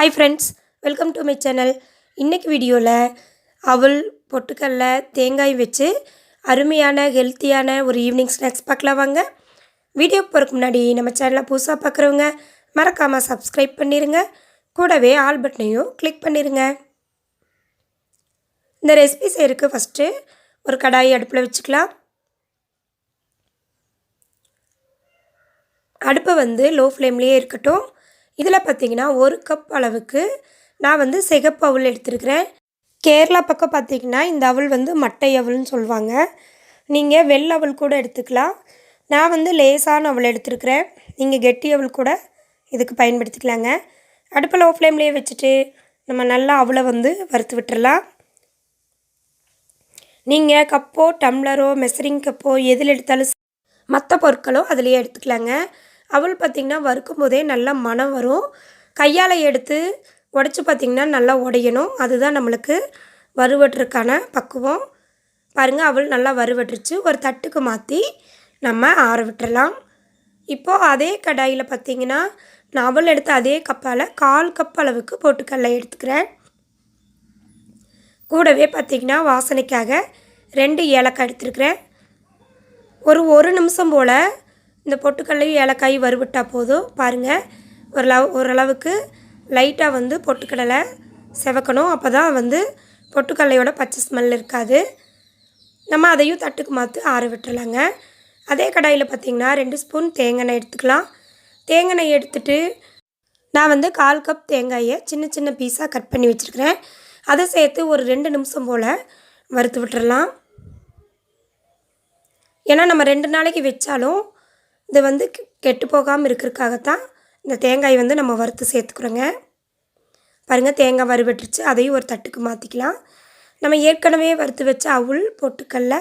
Hi friends welcome to my channel இன்றைக்கி வீடியோவில் அவள் பொட்டுக்கல்ல தேங்காய் வச்சு அருமையான ஹெல்த்தியான ஒரு ஈவினிங் ஸ்நாக்ஸ் பார்க்கலாம் வாங்க. வீடியோ போகிறதுக்கு முன்னாடி நம்ம சேனலை புதுசாக பார்க்குறவங்க மறக்காமல் சப்ஸ்கிரைப் பண்ணிடுங்க கூடவே ஆல் பட்டனையும் கிளிக் பண்ணிடுங்க இந்த ரெசிபி செய்கிறதுக்கு ஃபஸ்ட்டு ஒரு கடாய் அடுப்பில் வச்சுக்கலாம். அடுப்பை வந்து லோ ஃப்ளேம்லேயே இருக்கட்டும். இதில் பார்த்தீங்கன்னா ஒரு கப் அளவுக்கு நான் வந்து சிகப்பு அவல் எடுத்துருக்கிறேன். கேரளா பக்கம் பார்த்தீங்கன்னா இந்த அவல் வந்து மட்டை அவல்னு சொல்லுவாங்க. நீங்கள் வெள்ளை அவல் கூட எடுத்துக்கலாம். நான் வந்து லேசான அவள் எடுத்துருக்கிறேன். நீங்கள் கெட்டி அவல் கூட இதுக்கு பயன்படுத்திக்கலாங்க. அடுப்பில் லோ ஃப்ளேம்லேயே வச்சுட்டு நம்ம நல்லா அவளை வந்து வறுத்து விட்டுறலாம். நீங்கள் கப்போ டம்ளரோ மெசரிங் கப்போ எதில் எடுத்தாலும் மற்ற பொருட்களோ அதிலேயே எடுத்துக்கலாங்க. அவள் பார்த்திங்கன்னா வறுக்கும் போதே நல்லா மனம் வரும். கையால் எடுத்து உடச்சி பார்த்திங்கன்னா நல்லா உடையணும். அதுதான் நம்மளுக்கு வறுவட்டுறதுக்கான பக்குவம். பாருங்கள் அவள் நல்லா வறுவட்டுருச்சு ஒரு தட்டுக்கு மாற்றி நம்ம ஆற விட்டுறலாம். இப்போது அதே கடாயில் பார்த்திங்கன்னா நான் அவள் எடுத்த அதே கப்பால் கால் கப் அளவுக்கு போட்டுக்கடலை எடுத்துக்கிறேன். கூடவே பார்த்திங்கன்னா வாசனைக்காக ரெண்டு ஏலக்காய் எடுத்துருக்கிறேன். ஒரு ஒரு நிமிஷம் போல் இந்த பொட்டுக்கடலையும் ஏலக்காய் வறுவிட்டால் போதும். பாருங்கள் ஒரு லவ் ஓரளவுக்கு லைட்டாக வந்து பொட்டுக்கடலை செவக்கணும். அப்போ தான் வந்து பொட்டுக்கடலையோட பச்சை ஸ்மெல் இருக்காது. நம்ம அதையும் தட்டுக்கு மாற்றி ஆற விட்டுறலாங்க. அதே கடாயில் பார்த்திங்கன்னா ரெண்டு ஸ்பூன் தேங்காய் எடுத்துக்கலாம். தேங்காய் எடுத்துட்டு நான் வந்து கால் கப் தேங்காயை சின்ன சின்ன பீஸாக கட் பண்ணி வச்சுருக்கிறேன். அதை சேர்த்து ஒரு ரெண்டு நிமிஷம் போல் வறுத்து விட்டுறலாம். ஏன்னா நம்ம ரெண்டு நாளைக்கு வச்சாலும் இது வந்து கெட்டு போகாமல் இருக்கிறதுக்காகத்தான் இந்த தேங்காய் வந்து நம்ம வறுத்து சேர்த்துக்கிறோங்க. பாருங்கள் தேங்காய் வறுவட்டுருச்சு அதையும் ஒரு தட்டுக்கு மாற்றிக்கலாம் நம்ம ஏற்கனவே வறுத்து வச்ச அவுள் பொட்டுக்கல்ல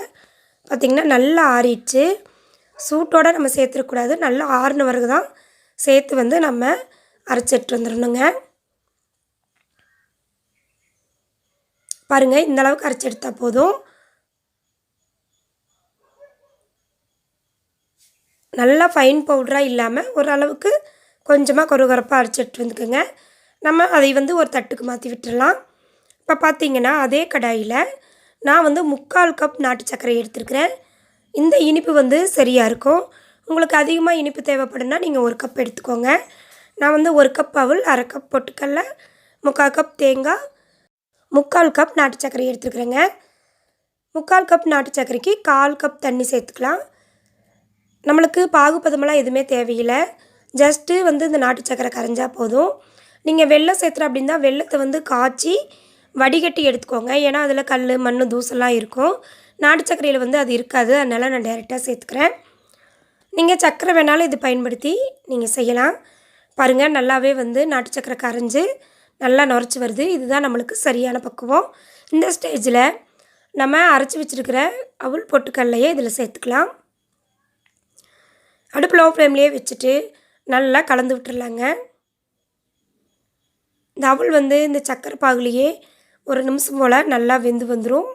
பார்த்திங்கன்னா நல்லா ஆறிடுச்சு. சூட்டோடு நம்ம சேர்த்துடக்கூடாது நல்லா ஆறுன பிறகு தான் சேர்த்து வந்து நம்ம அரைச்சிட்டு வந்துடணுங்க. பாருங்கள் இந்தளவுக்கு அரைச்செடுத்தால் போதும். நல்லா ஃபைன் பவுடராக இல்லாமல் ஓரளவுக்கு கொஞ்சமாக கொரகொரப்பாக அரைச்சிட்டு வந்துக்குங்க. நம்ம அதை வந்து ஒரு தட்டுக்கு மாற்றி விட்டுடலாம் இப்போ பார்த்தீங்கன்னா அதே கடாயில் நான் வந்து முக்கால் கப் நாட்டு சர்க்கரை எடுத்துருக்கிறேன். இந்த இனிப்பு வந்து சரியாக இருக்கும். உங்களுக்கு அதிகமாக இனிப்பு தேவைப்படுனா நீங்கள் ஒரு கப் எடுத்துக்கோங்க. நான் வந்து ஒரு கப் அவள் அரை கப் பொட்டுக்கடல முக்கால் கப் தேங்காய் முக்கால் கப் நாட்டு சர்க்கரை எடுத்துருக்குறேங்க. முக்கால் கப் நாட்டு சர்க்கரைக்கு கால் கப் தண்ணி சேர்த்துக்கலாம். நம்மளுக்கு பாகுபதமெல்லாம் எதுவுமே தேவையில்லை. ஜஸ்ட்டு வந்து இந்த நாட்டு சக்கரை கரைஞ்சால் போதும். நீங்கள் வெள்ளம் சேர்த்துற அப்படின்னா வெள்ளத்தை வந்து காய்ச்சி வடிகட்டி எடுத்துக்கோங்க. ஏன்னா அதில் கல் மண் தூசெல்லாம் இருக்கும். நாட்டு சர்க்கரையில் வந்து அது இருக்காது. அதனால் நான் டேரெக்டாக சேர்த்துக்கிறேன். நீங்கள் சர்க்கரை வேணாலும் இது பயன்படுத்தி நீங்கள் செய்யலாம். பாருங்கள் நல்லாவே வந்து நாட்டு சர்க்கரை கரைஞ்சி நல்லா நுரைச்சி வருது. இதுதான் நம்மளுக்கு சரியான பக்குவம். இந்த ஸ்டேஜில் நம்ம அரைச்சி வச்சுருக்கிற அவுள் பொட்டுக்கல்லையே இதில் சேர்த்துக்கலாம். அடுப்பு லோ ஃப்ளேம்லேயே வச்சுட்டு நல்லா கலந்து விட்டுர்லாங்க இந்த அவள் வந்து இந்த சக்கரை பாகுலேயே ஒரு நிமிஷம் போல் நல்லா வெந்து வந்துடும்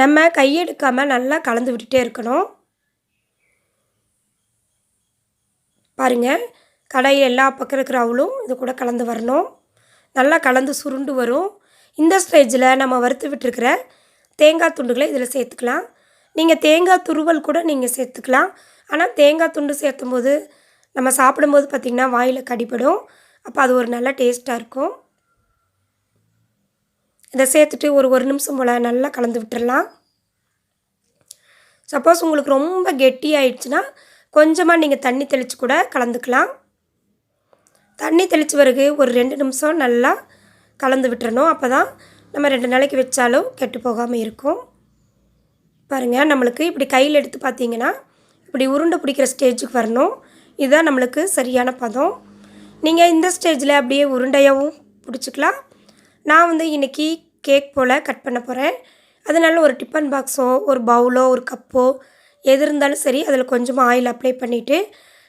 நம்ம கையெடுக்காமல் நல்லா கலந்து விட்டுட்டே இருக்கணும். பாருங்கள் கடையில் எல்லா பக்கம் இருக்கிற அவளும் இது கூட கலந்து வரணும். நல்லா கலந்து சுருண்டு வரும். இந்த ஸ்டேஜில் நம்ம வறுத்து விட்டுருக்கிற தேங்காய் துண்டுகளை இதில் சேர்த்துக்கலாம். நீங்கள் தேங்காய் துருவல் கூட நீங்கள் சேர்த்துக்கலாம். ஆனால் தேங்காய் துண்டு சேர்த்தும் போது நம்ம சாப்பிடும்போது பார்த்திங்கன்னா வாயில் கடிப்படும் அப்போ அது ஒரு நல்ல டேஸ்ட்டாக இருக்கும். இதை சேர்த்துட்டு ஒரு ஒரு நிமிஷம் போல் நல்லா கலந்து விட்டுடலாம் சப்போஸ் உங்களுக்கு ரொம்ப கெட்டி ஆயிடுச்சுன்னா கொஞ்சமாக நீங்கள் தண்ணி தெளித்து கூட கலந்துக்கலாம். தண்ணி தெளித்த பிறகு ஒரு ரெண்டு நிமிஷம் நல்லா கலந்து விட்டுறணும். அப்போ தான் நம்ம ரெண்டு நாளைக்கு வச்சாலும் கெட்டு போகாமல் இருக்கும். பாருங்கள் நம்மளுக்கு இப்படி கையில் எடுத்து பார்த்தீங்கன்னா இப்படி உருண்டை பிடிக்கிற ஸ்டேஜுக்கு வரணும். இதுதான் நம்மளுக்கு சரியான பதம். நீங்கள் இந்த ஸ்டேஜில் அப்படியே உருண்டையாகவும் பிடிச்சிக்கலாம். நான் வந்து இன்றைக்கி கேக் போல் கட் பண்ண போகிறேன் அதனால் ஒரு டிஃபன் பாக்ஸோ ஒரு பவுலோ ஒரு கப்போ எது இருந்தாலும் சரி அதில் கொஞ்சமாக ஆயில் அப்ளை பண்ணிவிட்டு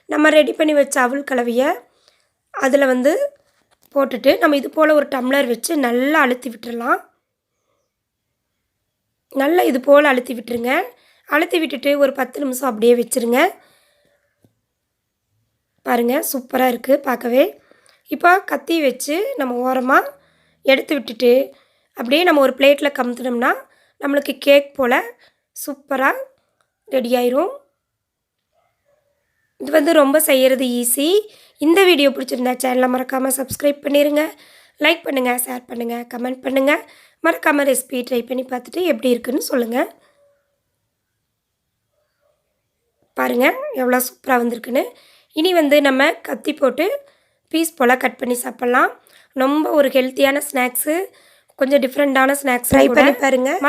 நம்ம ரெடி பண்ணி வச்ச அவள் கலவையை அதில் வந்து போட்டுட்டு நம்ம இது போல் ஒரு டம்ளர் வச்சு நல்லா அழுத்தி விட்டுடலாம் நல்லா இது போல் அழுத்தி விட்டுருங்க. அழுத்தி விட்டுட்டு ஒரு பத்து நிமிஷம் அப்படியே வச்சுருங்க. பாருங்கள் சூப்பராக இருக்குது பார்க்கவே. இப்போ கத்தி வச்சு நம்ம ஓரமாக எடுத்து விட்டுட்டு அப்படியே நம்ம ஒரு பிளேட்டில் கமுத்துனோம்னா நம்மளுக்கு கேக் போல் சூப்பராக ரெடி ஆயிரும். இது வந்து ரொம்ப செய்கிறது ஈஸி. இந்த வீடியோ பிடிச்சிருந்தா சேனலை மறக்காமல் சப்ஸ்கிரைப் பண்ணிடுங்க லைக் பண்ணுங்கள் ஷேர் பண்ணுங்கள் கமெண்ட் பண்ணுங்கள் மறக்காமல் ரெசிபி ட்ரை பண்ணி பார்த்துட்டு எப்படி இருக்குன்னு சொல்லுங்கள் பாருங்கள் எவ்வளோ சூப்பராக வந்திருக்குன்னு. இனி வந்து நம்ம கத்தி போட்டு பீஸ் போல் கட் பண்ணி சாப்பிட்லாம். ரொம்ப ஒரு ஹெல்த்தியான ஸ்நாக்ஸு கொஞ்சம் டிஃப்ரெண்ட்டான ஸ்நாக்ஸ் ட்ரை பண்ணி பாருங்கள்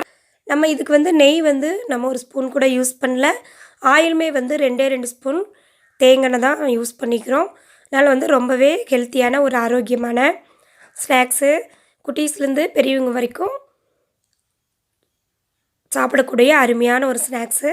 நம்ம இதுக்கு வந்து நெய் வந்து நம்ம ஒரு ஸ்பூன் கூட யூஸ் பண்ணல. ஆயிலுமே வந்து ரெண்டே ரெண்டு ஸ்பூன் தேங்காய் தான் யூஸ் பண்ணிக்கிறோம். அதனால் வந்து ரொம்பவே ஹெல்த்தியான ஒரு ஆரோக்கியமான ஸ்நாக்ஸு குட்டீஸ்லேருந்து பெரியவங்க வரைக்கும் சாப்பிடக்கூடிய அருமையான ஒரு snacks